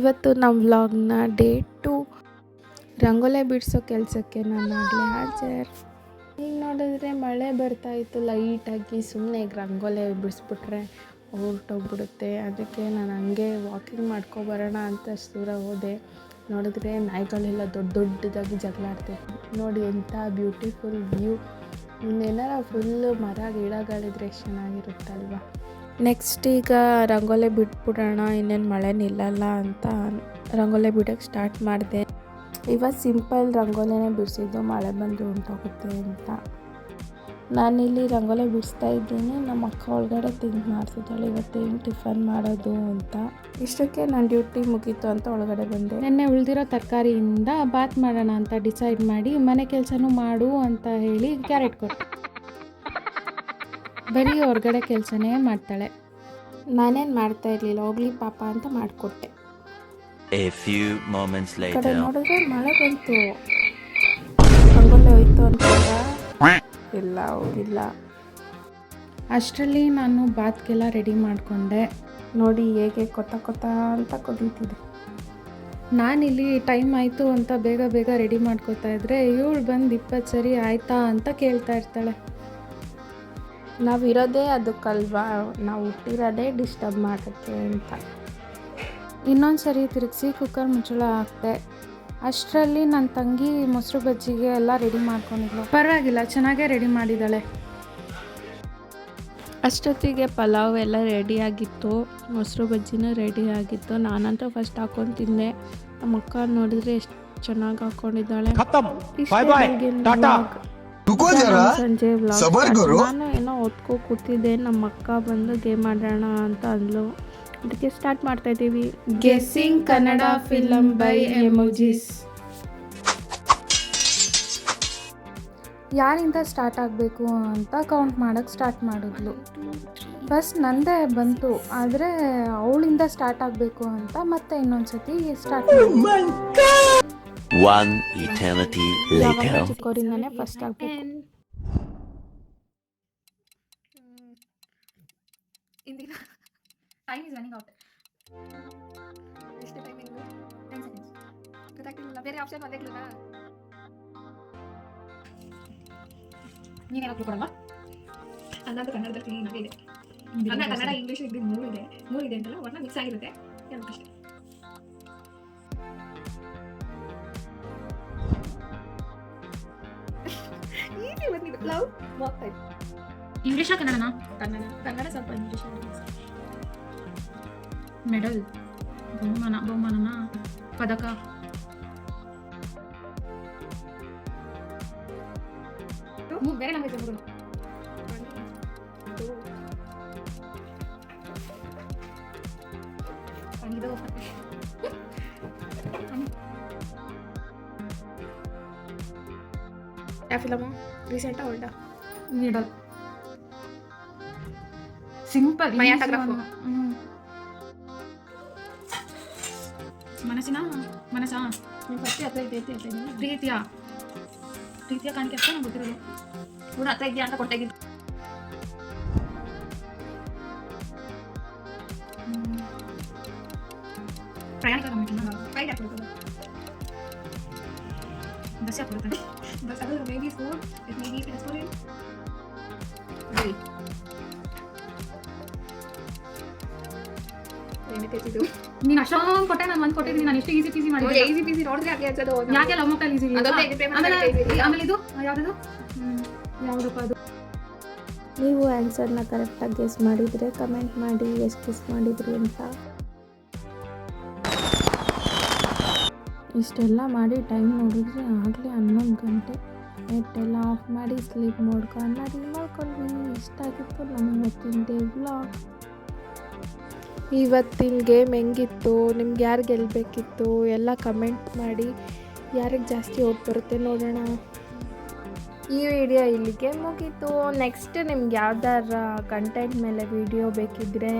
ಇವತ್ತು ನಮ್ಮ ವ್ಲಾಗ್ನ ಡೇ ಟು ರಂಗೋಲೆ ಬಿಡಿಸೋ ಕೆಲಸಕ್ಕೆ ನಾನು ಆಗಲಿ ಹಾಜರ್. ಈಗ ನೋಡಿದ್ರೆ ಮಳೆ ಬರ್ತಾ ಇತ್ತು ಲೈಟಾಗಿ ಸುಮ್ಮನೆ ಈಗ ರಂಗೋಲೆ ಬಿಡಿಸ್ಬಿಟ್ರೆ ಹೊರಟೋಗ್ಬಿಡುತ್ತೆ. ಅದಕ್ಕೆ ನಾನು ಹಂಗೆ ವಾಕಿಂಗ್ ಮಾಡ್ಕೊಬರೋಣ ಅಂತ ದೂರ ಹೋದೆ. ನೋಡಿದ್ರೆ ನಾಯಿಗಳೆಲ್ಲ ದೊಡ್ಡ ದೊಡ್ಡದಾಗಿ ಜಗಳ ನೋಡಿ ಎಂಥ ಬ್ಯೂಟಿಫುಲ್ ವ್ಯೂ ಇನ್ನೇನಾರ ಫುಲ್ಲು ಮರ ಗಿಡಗಳಿದ್ರೆ ಎಷ್ಟು ಚೆನ್ನಾಗಿರುತ್ತಲ್ವ? ನೆಕ್ಸ್ಟ್ ಈಗ ರಂಗೋಲೆ ಬಿಟ್ಬಿಡೋಣ, ಇನ್ನೇನು ಮಳೆ ನಿಲ್ಲಲ್ಲ ಅಂತ ರಂಗೋಲೆ ಬಿಡೋಕ್ಕೆ ಸ್ಟಾರ್ಟ್ ಮಾಡಿದೆ. ಇವತ್ತು ಸಿಂಪಲ್ ರಂಗೋಲಿನೇ ಬಿಡಿಸಿದ್ದು ಮಳೆ ಬಂದು ಉಂಟೋಗುತ್ತೆ ಅಂತ. ನಾನಿಲ್ಲಿ ರಂಗೋಲಿ ಬಿಡಿಸ್ತಾ ಇದ್ದೀನಿ, ನಮ್ಮ ಅಕ್ಕ ಒಳಗಡೆ ತಿಂಕ್ ಮಾಡ್ತಿದ್ದಾಳೆ ಇವತ್ತೇನು ಟಿಫನ್ ಮಾಡೋದು ಅಂತ. ಇಷ್ಟಕ್ಕೆ ನಾನು ಡ್ಯೂಟಿ ಮುಗೀತು ಅಂತ ಒಳಗಡೆ ಬಂದೆ. ನೆನ್ನೆ ಉಳಿದಿರೋ ತರಕಾರಿಯಿಂದ ಬಾತ್ ಮಾಡೋಣ ಅಂತ ಡಿಸೈಡ್ ಮಾಡಿ, ಮನೆ ಕೆಲಸನೂ ಮಾಡು ಅಂತ ಹೇಳಿ ಕ್ಯಾರೆಟ್ ಕೊಟ್ಟೆ ಬರೀ ಹೊರಗಡೆ ಕೆಲಸನೇ ಮಾಡ್ತಾಳೆ. ನಾನೇನು ಮಾಡ್ತಾ ಇರಲಿಲ್ಲ ಹೋಗ್ಲಿ ಪಾಪ ಅಂತ ಮಾಡಿಕೊಟ್ಟೆ. A few moments ಕಡೆ later. ನೋಡಿದ್ರೆ ಮಳೆ ಬಂತು. ರಂಗೋಲಿ ಹೋಯ್ತು ಅಂತ ಇಲ್ಲ ಹೋಗಿಲ್ಲ. ಅಷ್ಟರಲ್ಲಿ ನಾನು ಬಾತ್ಗೆಲ್ಲ ರೆಡಿ ಮಾಡಿಕೊಂಡೆ. ನೋಡಿ ಹೇಗೆ ಕೊತ್ತ ಕೊತ್ತ ಅಂತ ಕುದೀತಿದೆ. ನಾನಿಲ್ಲಿ ಟೈಮ್ ಆಯಿತು ಅಂತ ಬೇಗ ಬೇಗ ರೆಡಿ ಮಾಡ್ಕೋತಾ ಇದ್ರೆ ಇವಳು ಬಂದು ಇಪ್ಪತ್ತು ಸರಿ ಆಯ್ತಾ ಅಂತ ಕೇಳ್ತಾ ಇರ್ತಾಳೆ. ನಾವು ಇರೋದೇ ಅದಕ್ಕಲ್ವಾ ನಾವು ಹುಟ್ಟಿರೋದೇ ಡಿಸ್ಟರ್ಬ್ ಮಾಡುತ್ತೆ ಅಂತ. ಇನ್ನೊಂದು ಸರಿ ತಿರುಗಿಸಿ ಕುಕ್ಕರ್ ಮುಚ್ಚಳ ಹಾಕಿದೆ. ಅಷ್ಟರಲ್ಲಿ ನನ್ನ ತಂಗಿ ಮೊಸರು ಬಜ್ಜಿಗೆ ಎಲ್ಲ ರೆಡಿ ಮಾಡ್ಕೊಂಡಿದ್ಲು. ಪರವಾಗಿಲ್ಲ ಚೆನ್ನಾಗೇ ರೆಡಿ ಮಾಡಿದ್ದಾಳೆ ಅಷ್ಟೊತ್ತಿಗೆ ಪಲಾವ್ ಎಲ್ಲ ರೆಡಿಯಾಗಿತ್ತು ಮೊಸರು ಬಜ್ಜಿನೂ ರೆಡಿಯಾಗಿತ್ತು ನಾನಂತೂ ಫಸ್ಟ್ ಹಾಕೊಂಡು ತಿಂದೆ. ನಮ್ಮ ಅಕ್ಕ ನೋಡಿದ್ರೆ ಎಷ್ಟು ಚೆನ್ನಾಗಿ ಹಾಕೊಂಡಿದ್ದಾಳೆ. ಸಂಜೆ ನಾನು ಓದ್ಕೋ ಕೂತಿದ್ದೆ ನಮ್ಮ ಅಕ್ಕ ಬಂದು ಗೇಮ್ ಆಡೋಣ ಅಂತ ಅಂದ್ಲು. ಅದಕ್ಕೆ ಸ್ಟಾರ್ಟ್ ಮಾಡ್ತಾ ಇದ್ದೀವಿ. Guessing Kannada film by emojis ಯಾರಿಂದ ಸ್ಟಾರ್ಟ್ ಆಗಬೇಕು ಅಂತ ಕೌಂಟ್ ಮಾಡೋಕ್ಕೆ ಸ್ಟಾರ್ಟ್ ಮಾಡಿದ್ಲು. ಫಸ್ಟ್ ನಂದೇ ಬಂತು ಆದರೆ ಅವಳಿಂದ ಸ್ಟಾರ್ಟ್ ಆಗಬೇಕು ಅಂತ ಮತ್ತೆ ಇನ್ನೊಂದ್ಸತಿ ಸ್ಟಾರ್ಟ್. ಚಿಕ್ಕವರಿಂದನೇ ಫಸ್ಟ್ ಆಗಬೇಕು. ಇಂದಿನ ಟೈಮ್ ಇಸ್ ರನ್ನಿಂಗ್ ಔಟ್ ಎಷ್ಟು ಟೈಮ್ ಇದು ಟೆನ್ ಸೆಕೆಂಡ್ಸ್ ಗೊತ್ತಾಗ್ತಿಲ್ಲ ಬೇರೆ ಆಪ್ಷನ್ ಒಂದೇ ಕ್ಲೂನಾ ನೀನೇನೋ ಕೊಡಮ್ಮ ಕೊಡಲ್ವಾ? ಅನ್ನೋದು ಕನ್ನಡದಲ್ಲಿ ಕ್ಲೀನ್ ಇದೆ. ಅನ್ನ ಕನ್ನಡ ಇಂಗ್ಲೀಷ್ ಇದು ಮೂರು ಇದೆ. ಮೂರು ಇದೆ ಅಂತಲ್ಲ ಒಟ್ಟ ಮಿಕ್ಸ್ ಆಗಿರುತ್ತೆ. ಹೇಳ್ಬೇಕಷ್ಟೇ ಈಸಿ ಬಂದಿದೆ ಲವ್ ವಾಕ್ ಇಂಗ್ಲೀಷಾ ಕನ್ನಡನಾ ಕನ್ನಡ ಕನ್ನಡ ಸ್ವಲ್ಪ ಇಂಗ್ಲೀಷ್ ಮೆಡಲ್ ಬಹುಮಾನ ಬಹುಮಾನನ ಪದಕ ಹ್ಞೂ ಬೇರೆ ಲ್ಯಾಂಗ್ವೇಜ್ ಅವರು ಇದು ಯಾವ ಫಿಲಮು ರೀಸೆಂಟಾ ಓಲ್ಡಾ ಮೆಡಲ್ ಸಿಂಪಲ್ My autograph. ಮನಸ್ಸಿನ? ಮನಸ್ಸಾ? ನೀವು ಫಸ್ಟ್ ಹತ್ರ ಇದೆ ಅಂತ ಹೇಳ್ತಾ ಇದ್ದೀನಿ ಪ್ರೀತಿಯ? ಪ್ರೀತಿಯ ಕಾಣಿಕೆ ಅಷ್ಟೇ ನಂಗೆ ಗೊತ್ತಿರೋದು. ಕೂಡ ಹತ್ರ ಇದೆಯಾ ಅಂತ ಕೊಟ್ಟಾಗಿದ್ದು ಪ್ರಯಾಣಿಕ ಫೈಟ್ ಹಾಕ್ಬಿಡ್ತದೆ ಬಸ್ ಹಾಕ್ಬಿಡ್ತಾನೆ ಬಸ್ ಅದು maybe maybe it may ಏನಕ್ಕೆ ಇದು ನೀನು ಅಷ್ಟೊಂದು ಕೊಟ್ಟೆ ನಾನು ಒಂದು ಕೊಟ್ಟಿದ್ದೀನಿ ನಾನು ಎಷ್ಟು ಈಸಿ ಪೀಸಿ ಮಾಡಿದ್ದೆ. ಈಸಿ ಪೀಸಿ ನೋಡಿದ್ರೆ ಯಾಕೆ ಹಚ್ಚೋದು ಯಾಕೆ ಲವ್ ಮಕ್ಕಳು ಈಸಿ ಆಮೇಲೆ ಇದು? ಯಾವ್ದದು? ಯಾವುದಪ್ಪ ಅದು? ನೀವು ಆನ್ಸರ್ನ ಕರೆಕ್ಟಾಗಿ ಗೆಸ್ ಮಾಡಿದರೆ ಕಮೆಂಟ್ ಮಾಡಿ ಎಷ್ಟು ಗೆಸ್ ಮಾಡಿದ್ರಿ ಅಂತ. ಇಷ್ಟೆಲ್ಲ ಮಾಡಿ ಟೈಮ್ ನೋಡಿದ್ರೆ ಆಗಲೇ ಹನ್ನೊಂದು ಗಂಟೆ. ನೆಟ್ಟೆಲ್ಲ ಆಫ್ ಮಾಡಿ ಸ್ಲೀಪ್ ಮೋಡ್ ಮಾಡಿ ಮಾಡ್ಕೊಂಡ್ವಿ ಇಷ್ಟ ಆಗಿತ್ತು ನಮ್ಮ ಇವತ್ತಿನ ಡೇ ವ್ಲಾಗ್ ಇವತ್ತಿನ ಗೇಮ್ ಹೆಂಗಿತ್ತು, ನಿಮ್ಗೆ ಯಾರು ಗೆಲ್ಲಬೇಕಿತ್ತು ಎಲ್ಲ ಕಮೆಂಟ್ ಮಾಡಿ ಯಾರಿಗೆ ಜಾಸ್ತಿ ಓಟ್ ಬರುತ್ತೆ ನೋಡೋಣ. ಈ ವಿಡಿಯೋ ಇಲ್ಲಿಗೆ ಮುಗೀತು. ನೆಕ್ಸ್ಟ್ ನಿಮ್ಗೆ ಯಾವ್ದಾರ ಕಂಟೆಂಟ್ ಮೇಲೆ ವಿಡಿಯೋ ಬೇಕಿದ್ರೆ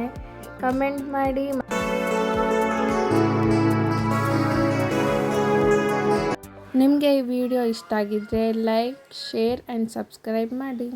ಕಮೆಂಟ್ ಮಾಡಿ. ನಿಮಗೆ ಈ ವಿಡಿಯೋ ಇಷ್ಟ ಆಗಿದ್ರೆ ಲೈಕ್ ಶೇರ್ ಆ್ಯಂಡ್ ಸಬ್ಸ್ಕ್ರೈಬ್ ಮಾಡಿ.